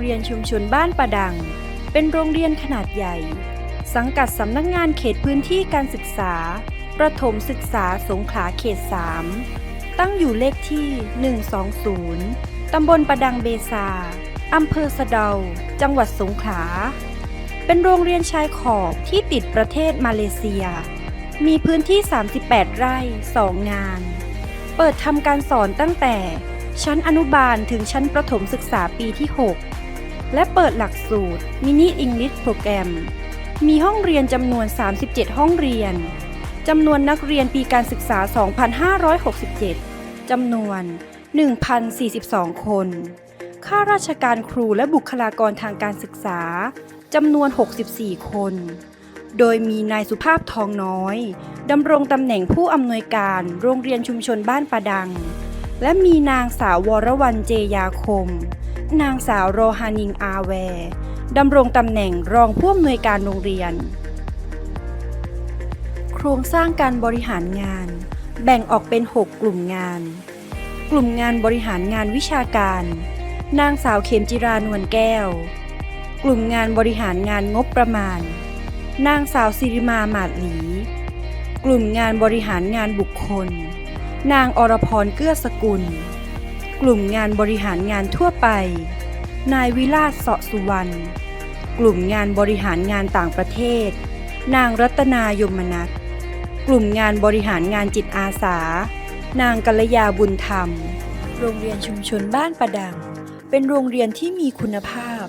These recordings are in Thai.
เรียนชุมชนบ้านประดัง เป็นโรงเรียนขนาดใหญ่ สังกัดสำนักงงานเขตพื้นที่การศึกษา ประถมศึกษาสงขลาเขต 3 ตั้งอยู่เลขที่ 120 ตำบลประดังเบซา อำเภอสะเดา จังหวัดสงขลา เป็นโรงเรียนชายขอบที่ติดประเทศมาเลเซีย มีพื้นที่ 38 ไร่ 2 งาน เปิดทำการสอนตั้งแต่ชั้นอนุบาลถึงชั้นประถมศึกษาปีที่ 6 และเปิดหลักสูตรมินิอิงลิ h โปรแกรม มีห้องเรียนจำนวน 37 ห้องเรียน จำนวนนักเรียนปีการศึกษา 2567 จำนวน 1,042 คน ข้าราชการครูและบุคลากรทางการศึกษา จำนวน 64 คน โดยมีนายสุภาพทองน้อย ดำรงตำแหน่งผู้อำนวยการโรงเรียนชุมชนบ้านประดัง และมีนางสาววรวรรณเจยาคม นางสาวโรฮานิงอาแวร์ดำรงตำแหน่งรองผู้อำนวยการโรงเรียน โครงสร้างการบริหารงาน แบ่งออกเป็น 6 กลุ่มงาน กลุ่มงานบริหารงานวิชาการ นางสาวเข็มจิรานวลแก้ว กลุ่มงานบริหารงานงบประมาณ นางสาวสิริมาหมาดหลี กลุ่มงานบริหารงานบุคคล นางอรพรเกื้อสกุล กลุ่มงานบริหารงานทั่วไป นายวิลาศเสาะสุวรรณ กลุ่มงานบริหารงานต่างประเทศ นางรัตนายมนัทกลุ่มงานบริหารงานจิตอาสา นางกัลยาบุญธรรม โรงเรียนชุมชนบ้านประดัง เป็นโรงเรียนที่มีคุณภาพ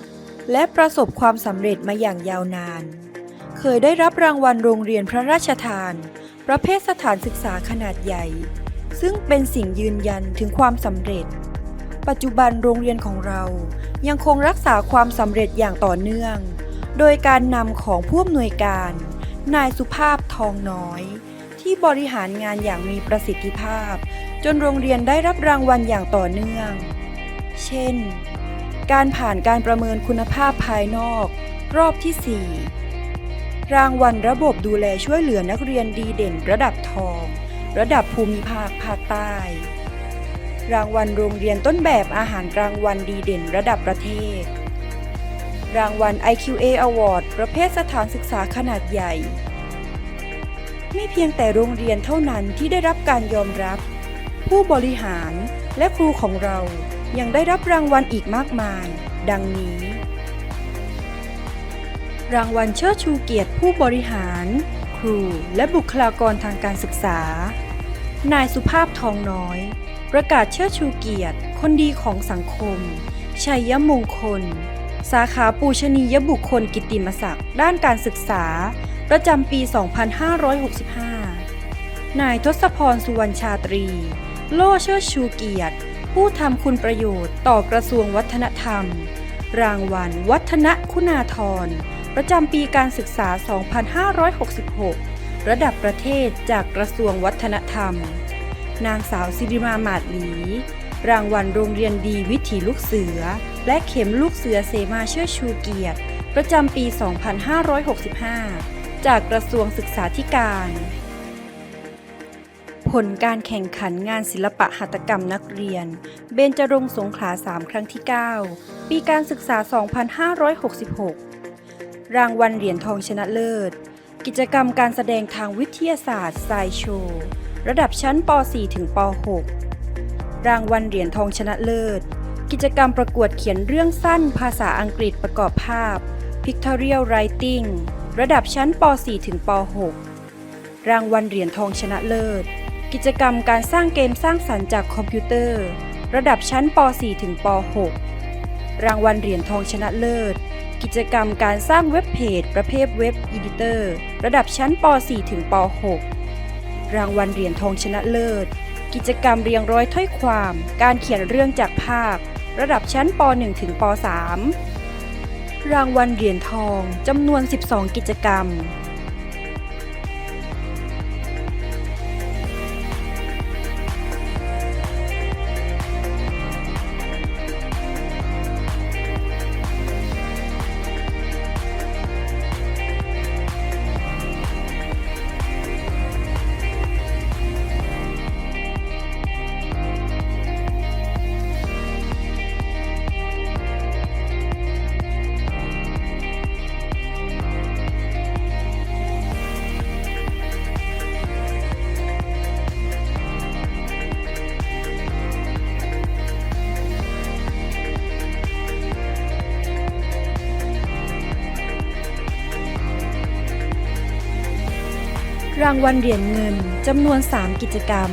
และประสบความสำเร็จมาอย่างยาวนาน เคยได้รับรางวัลโรงเรียนพระราชทาน ประเภทสถานศึกษาขนาดใหญ่ ซึ่งเป็นสิ่งยืนยันถึงความสำเร็จ ปัจจุบันโรงเรียนของเรายังคงรักษาความสำเร็จอย่างต่อเนื่อง โดยการนำของผู้อำนวยการ นายสุภาพทองน้อย ที่บริหารงานอย่างมีประสิทธิภาพ จนโรงเรียนได้รับรางวัลอย่างต่อเนื่อง เช่น การผ่านการประเมินคุณภาพภายนอก รอบที่ 4 รางวัลระบบดูแลช่วยเหลือนักเรียนดีเด่นระดับทอง ระดับภูมิภาคภาคใต้ รางวัลโรงเรียนต้นแบบอาหารกลางวันดีเด่นระดับประเทศ รางวัล IQA Award ประเภทสถานศึกษาขนาดใหญ่ ไม่เพียงแต่โรงเรียนเท่านั้นที่ได้รับการยอมรับ ผู้บริหารและครูของเรายังได้รับรางวัลอีกมากมาย ดังนี้ รางวัลเชิดชูเกียรติผู้บริหาร ครูและบุคลากรทางการศึกษา นายสุภาพทองน้อย ประกาศเชิดชูเกียรติ คนดีของสังคม ชัยมงคล สาขาปูชนียบุคคลกิตติมศักดิ์ด้านการศึกษา ประจำปี 2565 นายทศพรสุวรรณชาตรี โล่เชิดชูเกียรติ ผู้ทำคุณประโยชน์ต่อกระทรวงวัฒนธรรม รางวัล วัฒนคุณาธรประจำปีการศึกษา 2566 ระดับประเทศจากกระทรวงวัฒนธรรม นางสาวสิริมาหมาดหลี รางวัลโรงเรียนดีวิถีลูกเสือ และเข็มลูกเสือเสมาเชิดชูเกียรติ ประจำปี 2565 จากกระทรวงศึกษาธิการ ผลการแข่งขันงานศิลปะหัตถกรรมนักเรียน เบญจรงสงขลา 3 ครั้งที่ 9 ปีการศึกษา 2566 รางวัลเหรียญทองชนะเลิศ กิจกรรมการแสดงทางวิทยาศาสตร์ไซโชว์ระดับชั้นป .4 ถึงป .6 รางวัลเหรียญทองชนะเลิศ กิจกรรมประกวดเขียนเรื่องสั้นภาษาอังกฤษประกอบภาพ Pictorial Writing ระดับชั้นป .4 ถึงป .6 รางวัลเหรียญทองชนะเลิศ กิจกรรมการสร้างเกมสร้างสรรค์จากคอมพิวเตอร์ ระดับชั้นป .4 ถึงป .6 รางวัลเหรียญทองชนะเลิศ กิจกรรมการสร้างเว็บเพจ ประเภทเว็บอีดิเตอร์ระดับชั้นป .4 ถึงป .6 รางวัลเหรียญทองชนะเลิศ กิจกรรมเรียงร้อยถ้อยความ การเขียนเรื่องจากภาพ ระดับชั้นป .1 ถึงป .3 รางวัลเหรียญทองจำนวน 12 กิจกรรม รางวัลเหรียญเงินจำนวน 3 กิจกรรม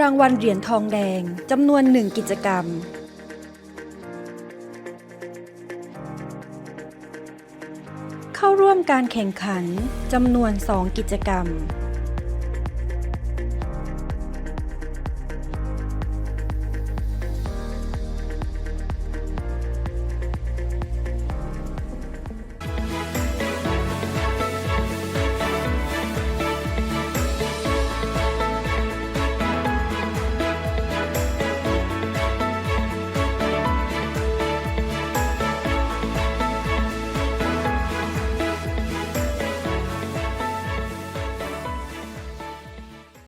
รางวัลเหรียญทองแดงจำนวน 1 กิจกรรม เข้าร่วมการแข่งขันจำนวน 2 กิจกรรม